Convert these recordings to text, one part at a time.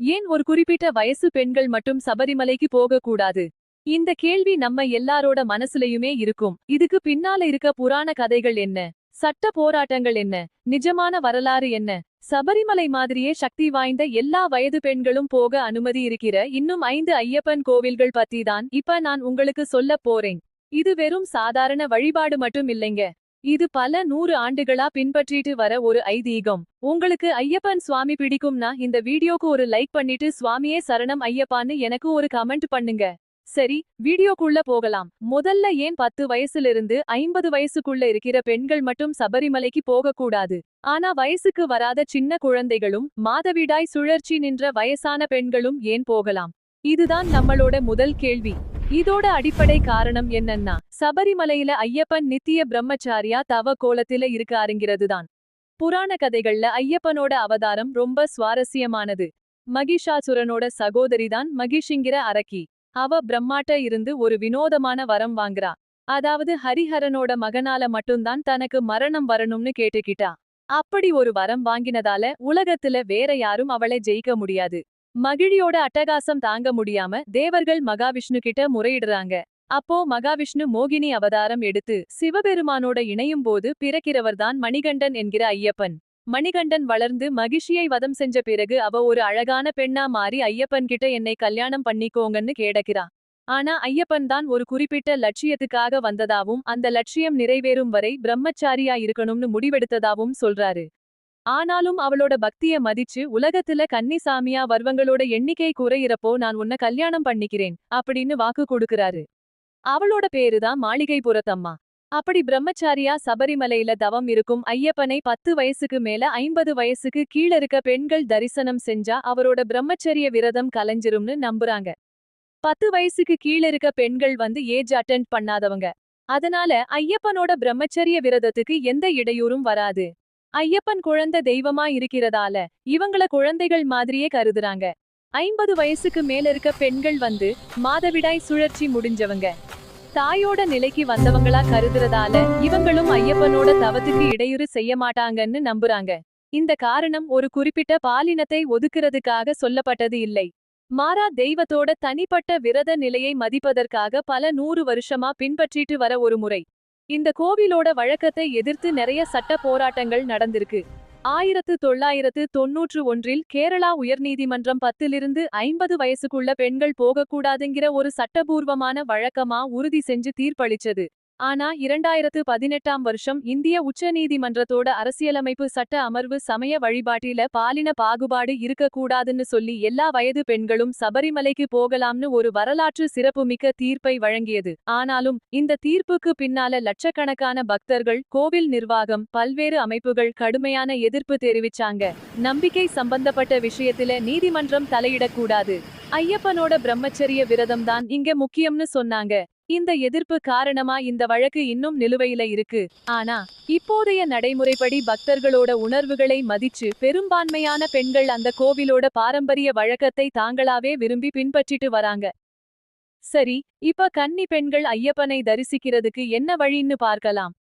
ஏன் ஒரு குறிப்பிட்ட வயசு பெண்கள் மட்டும் சபரிமலைக்கு போகக்கூடாது? இந்த கேள்வி நம்ம எல்லாரோட மனசுலயுமே இருக்கும். இதுக்கு பின்னால இருக்க புராண கதைகள் என்ன? சட்ட போராட்டங்கள் என்ன? நிஜமான வரலாறு என்ன? சபரிமலை மாதிரியே சக்தி வாய்ந்த எல்லா வயது பெண்களும் போக அனுமதி இருக்கிற இன்னும் ஐந்து ஐயப்பன் கோவில்கள் பத்தி தான் இப்ப நான் உங்களுக்கு சொல்லப் போறேன். இது வெறும் சாதாரண வழிபாடு மட்டும் இல்லைங்க. இது பல நூறு ஆண்டுகளா பின்பற்றிட்டு வர ஒரு ஐதீகம். உங்களுக்கு ஐயப்பன் சுவாமி பிடிக்கும்னா இந்த வீடியோக்கு ஒரு லைக் பண்ணிட்டு சுவாமியே சரணம் ஐயப்பான்னு எனக்கு ஒரு கமெண்ட் பண்ணுங்க. சரி வீடியோக்குள்ள போகலாம். முதல்ல ஏன் பத்து வயசுலிருந்து ஐம்பது வயசுக்குள்ள இருக்கிற பெண்கள் மட்டும் சபரிமலைக்கு போகக்கூடாது? ஆனா வயசுக்கு வராத சின்ன குழந்தைகளும் மாதவிடாய் சுழற்சி நின்ற வயசான பெண்களும் ஏன் போகலாம்? இதுதான் நம்மளோட முதல் கேள்வி. இதோட அடிப்படை காரணம் என்னன்னா சபரிமலையில ஐயப்பன் நித்திய பிரம்மச்சாரியா தவ கோலத்தில இருக்காருங்கிறதுதான் புராண கதைகள்ல ஐயப்பனோட அவதாரம் ரொம்ப சுவாரஸ்யமானது. மகிஷாசுரனோட சகோதரிதான் மகிஷிங்கிற அரக்கி. அவ பிரம்மாட்ட இருந்து ஒரு வினோதமான வரம் வாங்குறா. அதாவது ஹரிஹரனோட மகனால மட்டும்தான் தனக்கு மரணம் வரணும்னு கேட்டுக்கிட்டா. அப்படி ஒரு வரம் வாங்கினதால உலகத்துல வேற யாரும் அவளை ஜெயிக்க முடியாது. மகிழியோட அட்டகாசம் தாங்க முடியாம தேவர்கள் மகாவிஷ்ணு கிட்ட முறையிடுறாங்க. அப்போ மகாவிஷ்ணு மோகினி அவதாரம் எடுத்து சிவபெருமானோட இணையும் போது பிறக்கிறவர்தான் மணிகண்டன் என்கிற ஐயப்பன். மணிகண்டன் வளர்ந்து மகிஷியை வதம் செஞ்ச பிறகு அவ ஒரு அழகான பெண்ணா மாறி ஐயப்பன் கிட்ட என்னை கல்யாணம் பண்ணிக்கோங்கன்னு கேடக்கிறா. ஆனா ஐயப்பன் தான் ஒரு குறிப்பிட்ட லட்சியத்துக்காக வந்ததாவும் அந்த லட்சியம் நிறைவேறும் வரை பிரம்மச்சாரியா இருக்கணும்னு முடிவெடுத்ததாவும் சொல்றாரு. ஆனாலும் அவளோட பக்திய மதிச்சு உலகத்துல கன்னிசாமியா வர்வங்களோட எண்ணிக்கை குறையிறப்போ நான் உன்ன கல்யாணம் பண்ணிக்கிறேன் அப்படின்னு வாக்கு கொடுக்கிறாரு. அவளோட பேருதான் மாளிகைபுரத்தம்மா அப்படி பிரம்மச்சாரியா சபரிமலையில தவம் இருக்கும் ஐயப்பனை பத்து வயசுக்கு மேல ஐம்பது வயசுக்கு கீழ இருக்க பெண்கள் தரிசனம் செஞ்சா அவரோட பிரம்மச்சரிய விரதம் கலைஞ்சிரும்னு நம்புறாங்க. பத்து வயசுக்கு கீழ இருக்க பெண்கள் வந்து ஏஜ் அட்டென்ட் பண்ணாதவங்க. அதனால ஐயப்பனோட பிரம்மச்சரிய விரதத்துக்கு எந்த இடையூறும் வராது. ஐயப்பன் குழந்தை தெய்வமா இருக்கிறதால இவங்கள குழந்தைகள் மாதிரியே கருதுறாங்க. ஐம்பது வயசுக்கு மேல இருக்க பெண்கள் வந்து மாதவிடாய் சுழற்சி முடிஞ்சவங்க. தாயோட நிலைக்கு வந்தவங்களா கருதுறதால இவங்களும் ஐயப்பனோட தவத்துக்கு இடையூறு செய்ய மாட்டாங்கன்னு நம்புறாங்க. இந்த காரணம் ஒரு குறிப்பிட்ட பாலினத்தை ஒதுக்குறதுக்காக சொல்லப்பட்டது இல்லை. மாறா தெய்வத்தோட தனிப்பட்ட விரத நிலையை மதிப்பதற்காக பல நூறு வருஷமா பின்பற்றிட்டு வர ஒரு முறை. இந்த கோவிலோட வழக்கத்தை எதிர்த்து நிறைய சட்ட போராட்டங்கள் நடந்திருக்கு. ஆயிரத்து தொள்ளாயிரத்து தொன்னூற்று ஒன்றில் கேரளா உயர்நீதிமன்றம் பத்திலிருந்து ஐம்பது வயசுக்குள்ள பெண்கள் போகக்கூடாதுங்கிற ஒரு சட்டபூர்வமான வழக்கமா உறுதி செஞ்சு தீர்ப்பளிச்சது. ஆனா இரண்டாயிரத்து பதினெட்டாம் வருஷம் இந்திய உச்சநீதிமன்றத்தோட அரசியலமைப்பு சட்ட அமர்வு சமய வழிபாட்டில பாலின பாகுபாடு இருக்கக்கூடாதுன்னு சொல்லி எல்லா வயது பெண்களும் சபரிமலைக்கு போகலாம்னு ஒரு வரலாற்று சிறப்புமிக்க தீர்ப்பை வழங்கியது. ஆனாலும் இந்த தீர்ப்புக்கு பின்னால லட்சக்கணக்கான பக்தர்கள் கோவில் நிர்வாகம் பல்வேறு அமைப்புகள் கடுமையான எதிர்ப்பு தெரிவிச்சாங்க. நம்பிக்கை சம்பந்தப்பட்ட விஷயத்துல நீதிமன்றம் தலையிடக்கூடாது. ஐயப்பனோட பிரம்மச்சரிய விரதம் தான் இங்க முக்கியம்னு சொன்னாங்க. இந்த எதிர்ப்பு காரணமா இந்த வழக்கு இன்னும் நிலுவையில இருக்கு. ஆனா இப்போதைய நடைமுறைப்படி பக்தர்களோட உணர்வுகளை மதிச்சு பெரும்பான்மையான பெண்கள் அந்த கோவிலோட பாரம்பரிய வழக்கத்தை தாங்களாவே விரும்பி பின்பற்றிட்டு வராங்க. சரி இப்ப கன்னி பெண்கள் ஐயப்பனை தரிசிக்கிறதுக்கு என்ன வழின்னு பார்க்கலாம்.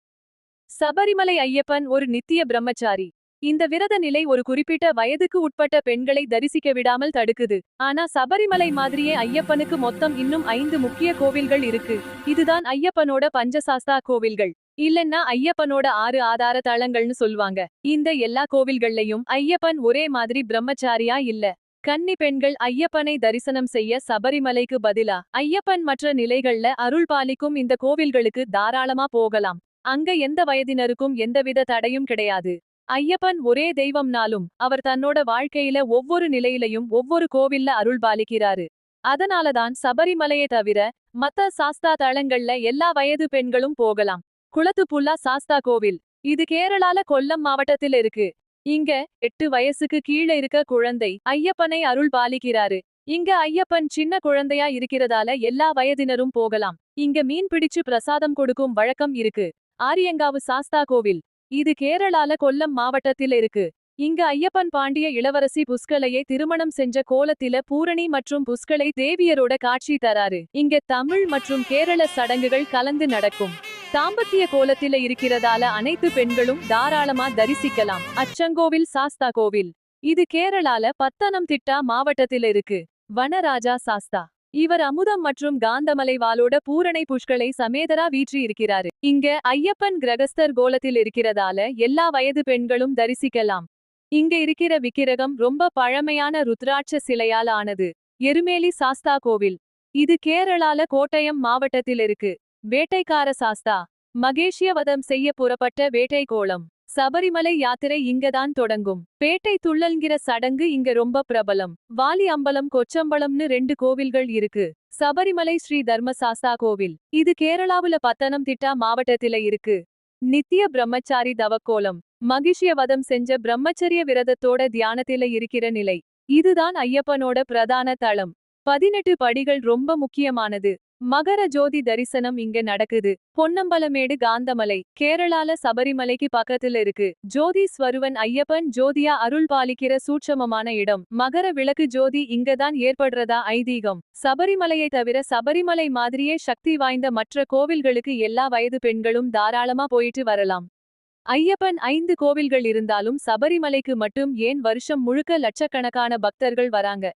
சபரிமலை ஐயப்பன் ஒரு நித்திய பிரம்மச்சாரி. இந்த விரத நிலை ஒரு குறிப்பிட்ட வயதுக்கு உட்பட்ட பெண்களை தரிசிக்க விடாமல் தடுக்குது. ஆனா சபரிமலை மாதிரியே ஐயப்பனுக்கு மொத்தம் இன்னும் ஐந்து முக்கிய கோவில்கள் இருக்கு. இதுதான் ஐயப்பனோட பஞ்சசாஸ்தா கோவில்கள். இல்லன்னா ஐயப்பனோட ஆறு ஆதார தளங்கள்னு சொல்லுவாங்க இந்த எல்லா கோவில்கள்லயும் ஐயப்பன் ஒரே மாதிரி பிரம்மச்சாரியா இல்ல. கன்னி பெண்கள் ஐயப்பனை தரிசனம் செய்ய சபரிமலைக்கு பதிலா ஐயப்பன் மற்ற நிலைகள்ல அருள் பாலிக்கும் இந்த கோவில்களுக்கு தாராளமா போகலாம். அங்க எந்த வயதினருக்கும் எந்தவித தடையும் கிடையாது. ஐயப்பன் ஒரே தெய்வம்னாலும் அவர் தன்னோட வாழ்க்கையில ஒவ்வொரு நிலையிலையும் ஒவ்வொரு கோவில்ல அருள் பாலிக்கிறாரு. அதனாலதான் சபரிமலையை தவிர மத்த சாஸ்தா தளங்கள்ல எல்லா வயது பெண்களும் போகலாம். குளத்துப்புல்லா சாஸ்தா கோவில். இது கேரளால கொல்லம் மாவட்டத்தில் இருக்கு. இங்க எட்டு வயசுக்கு கீழே இருக்க குழந்தை ஐயப்பனை அருள் பாலிக்கிறாரு. இங்க ஐயப்பன் சின்ன குழந்தையா இருக்கிறதால எல்லா வயதினரும் போகலாம். இங்க மீன் பிடிச்சு பிரசாதம் கொடுக்கும் வழக்கம் இருக்கு. ஆரியங்காவு சாஸ்தா கோவில். இது கேரளால கொல்லம் மாவட்டத்தில் இருக்கு. இங்க ஐயப்பன் பாண்டிய இளவரசி புஷ்கலையை திருமணம் செஞ்ச கோலத்தில பூரணி மற்றும் புஷ்கலை தேவியரோட காட்சி தராரு. இங்க தமிழ் மற்றும் கேரள சடங்குகள் கலந்து நடக்கும். தாம்பத்திய கோலத்தில இருக்கிறதால அனைத்து பெண்களும் தாராளமா தரிசிக்கலாம். அச்சங்கோவில் சாஸ்தா கோவில். இது கேரளால பத்தனம் திட்டா மாவட்டத்தில இருக்கு. வனராஜா சாஸ்தா. இவர் அமுதம் மற்றும் காந்தமலை வாளோட பூரணை புஷ்களை சமேதரா வீற்றி இருக்கிறாரு இங்க ஐயப்பன் கிரகஸ்தர் கோலத்தில் இருக்கிறதால எல்லா வயது பெண்களும் தரிசிக்கலாம். இங்க இருக்கிற விக்கிரகம் ரொம்ப பழமையான ருத்ராட்ச சிலையால் ஆனது. எருமேலி சாஸ்தா கோவில். இது கேரளால கோட்டயம் மாவட்டத்தில் இருக்கு. வேட்டைக்கார சாஸ்தா. மகேஷியவதம் செய்ய புறப்பட்ட வேட்டை கோலம் சபரிமலை யாத்திரை இங்கதான் தொடங்கும். பேட்டை துள்ளல்கிற சடங்கு இங்க ரொம்ப பிரபலம். வாலி அம்பலம் கொச்சம்பளம்னு ரெண்டு கோவில்கள் இருக்கு. சபரிமலை ஸ்ரீ தர்மசாஸ்தா கோவில். இது கேரளாவுல பத்தனம்திட்டா மாவட்டத்தில இருக்கு. நித்திய பிரம்மச்சாரி தவக்கோலம். மகிஷியவதம் செஞ்ச பிரம்மச்சரிய விரதத்தோட தியானத்தில இருக்கிற நிலை. இதுதான் ஐயப்பனோட பிரதான தளம் பதினெட்டு படிகள் ரொம்ப முக்கியமானது. மகர ஜோதி தரிசனம் இங்க நடக்குது. பொன்னம்பலமேடு காந்தமலை கேரளால சபரிமலைக்கு பக்கத்துல இருக்கு. ஜோதி ஸ்வருவன் ஐயப்பன் ஜோதியா அருள் பாலிக்கிற சூட்சமமான இடம். மகர விளக்கு ஜோதி இங்கதான் ஏற்படுறதா ஐதீகம். சபரிமலையை தவிர சபரிமலை மாதிரியே சக்தி வாய்ந்த மற்ற கோவில்களுக்கு எல்லா வயது பெண்களும் தாராளமா போயிட்டு வரலாம். ஐயப்பன் ஐந்து கோவில்கள் இருந்தாலும் சபரிமலைக்கு மட்டும் ஏன் வருஷம் முழுக்க லட்சக்கணக்கான பக்தர்கள் வராங்க?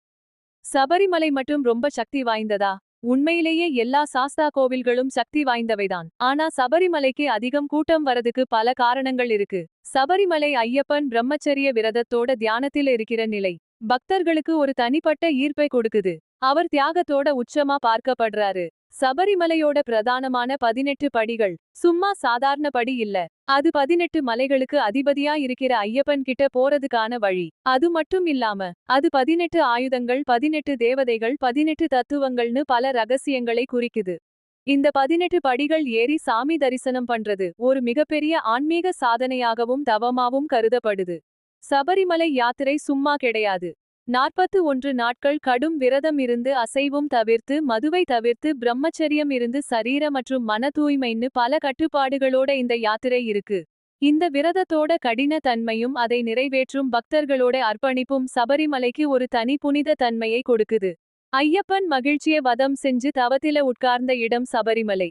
சபரிமலை மட்டும் ரொம்ப சக்தி வாய்ந்ததா? உண்மையிலேயே எல்லா சாஸ்தா கோவில்களும் சக்தி வாய்ந்தவைதான். ஆனா சபரிமலைக்கு அதிகம் கூட்டம் வரதுக்கு பல காரணங்கள் இருக்கு. சபரிமலை ஐயப்பன் பிரம்மச்சரிய விரதத்தோட தியானத்தில் இருக்கிற நிலை. பக்தர்களுக்கு ஒரு தனிப்பட்ட ஈர்ப்பை கொடுக்குது. அவர் தியாகத்தோட உச்சமா பார்க்கப்படுறாரு. சபரிமலையோட பிரதானமான பதினெட்டு படிகள். சும்மா சாதாரண படி இல்ல. அது பதினெட்டு மலைகளுக்கு அதிபதியா இருக்கிற ஐயப்பன் கிட்ட போறதுக்கான வழி. அது மட்டும் இல்லாம அது பதினெட்டு ஆயுதங்கள் பதினெட்டு தேவதைகள் பதினெட்டு தத்துவங்கள்னு பல ரகசியங்களை குறிக்குது. இந்த பதினெட்டு படிகள் ஏறி சாமி தரிசனம் பண்றது ஒரு மிகப்பெரிய ஆன்மீக சாதனையாகவும் தவமாவும் கருதப்படுது. சபரிமலை யாத்திரை சும்மா கிடையாது. நாற்பத்து ஒன்று நாட்கள் கடும் விரதம் இருந்து அசைவும் தவிர்த்து மதுவை தவிர்த்து பிரம்மச்சரியம் இருந்து சரீர மற்றும் மன தூய்மைன்னு பல கட்டுப்பாடுகளோட இந்த யாத்திரை இருக்கு. இந்த விரதத்தோட கடின தன்மையும் அதை நிறைவேற்றும் பக்தர்களோட அர்ப்பணிப்பும் சபரிமலைக்கு ஒரு தனி புனித தன்மையை கொடுக்குது. ஐயப்பன் மகிழ்ச்சிய வதம் செஞ்சு தவத்தில உட்கார்ந்த இடம் சபரிமலை.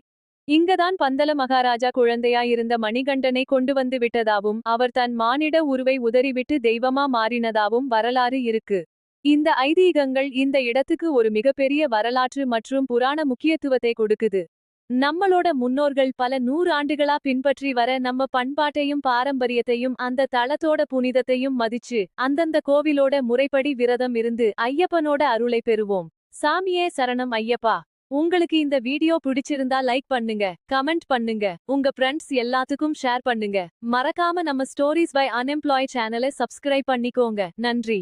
இங்குதான் பந்தல மகாராஜா குழந்தையா இருந்த மணிகண்டனை கொண்டு வந்து விட்டதாவும் அவர் தன் மானிட உருவை உதறிவிட்டு தெய்வமா மாறினதாவும் வரலாறு இருக்கு. இந்த ஐதீகங்கள் இந்த இடத்துக்கு ஒரு மிகப்பெரிய வரலாற்று மற்றும் புராண முக்கியத்துவத்தை கொடுக்குது. நம்மளோட முன்னோர்கள் பல நூறு ஆண்டுகளா பின்பற்றி வர நம்ம பண்பாட்டையும் பாரம்பரியத்தையும் அந்த தளத்தோட புனிதத்தையும் மதிச்சு அந்தந்த கோவிலோட முறைப்படி விரதம் இருந்து ஐயப்பனோட அருளை பெறுவோம். சாமியே சரணம் ஐயப்பா. உங்களுக்கு இந்த வீடியோ பிடிச்சிருந்தா லைக் பண்ணுங்க கமெண்ட் பண்ணுங்க உங்க ஃப்ரெண்ட்ஸ் எல்லாத்துக்கும் ஷேர் பண்ணுங்க. மறக்காம நம்ம ஸ்டோரிஸ் பை அன்எம்ப்ளாய் சேனலை சப்ஸ்கிரைப் பண்ணிக்கோங்க. நன்றி.